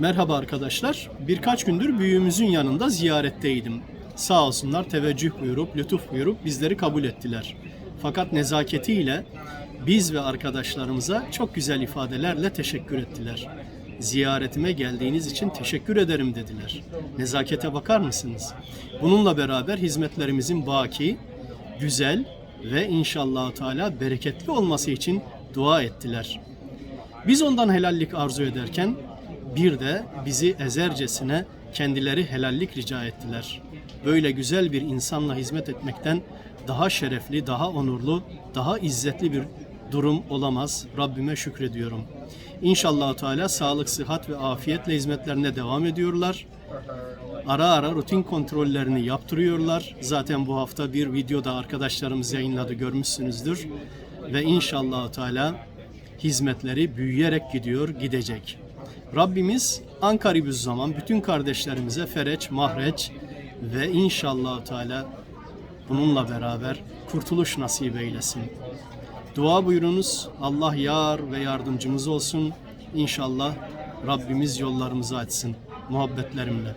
Merhaba arkadaşlar. Birkaç gündür büyüğümüzün yanında ziyaretteydim. Sağ olsunlar teveccüh buyurup, lütuf buyurup bizleri kabul ettiler. Fakat nezaketiyle biz ve arkadaşlarımıza çok güzel ifadelerle teşekkür ettiler. Ziyaretime geldiğiniz için teşekkür ederim dediler. Nezakete bakar mısınız? Bununla beraber hizmetlerimizin baki, güzel ve inşallah Teala bereketli olması için dua ettiler. Biz ondan helallik arzu ederken bir de bizi ezercesine kendileri helallik rica ettiler. Böyle güzel bir insanla hizmet etmekten daha şerefli, daha onurlu, daha izzetli bir durum olamaz. Rabbime şükrediyorum. İnşallah Teala sağlık, sıhhat ve afiyetle hizmetlerine devam ediyorlar. Ara ara rutin kontrollerini yaptırıyorlar. Zaten bu hafta bir videoda arkadaşlarımız yayınladı görmüşsünüzdür. Ve inşallah Teala hizmetleri büyüyerek gidiyor, gidecek. Rabbimiz ankaribüz zaman bütün kardeşlerimize fereç, mahreç ve inşallah Teala bununla beraber kurtuluş nasip eylesin. Dua buyurunuz. Allah yar ve yardımcımız olsun. İnşallah Rabbimiz yollarımızı açsın. Muhabbetlerimle.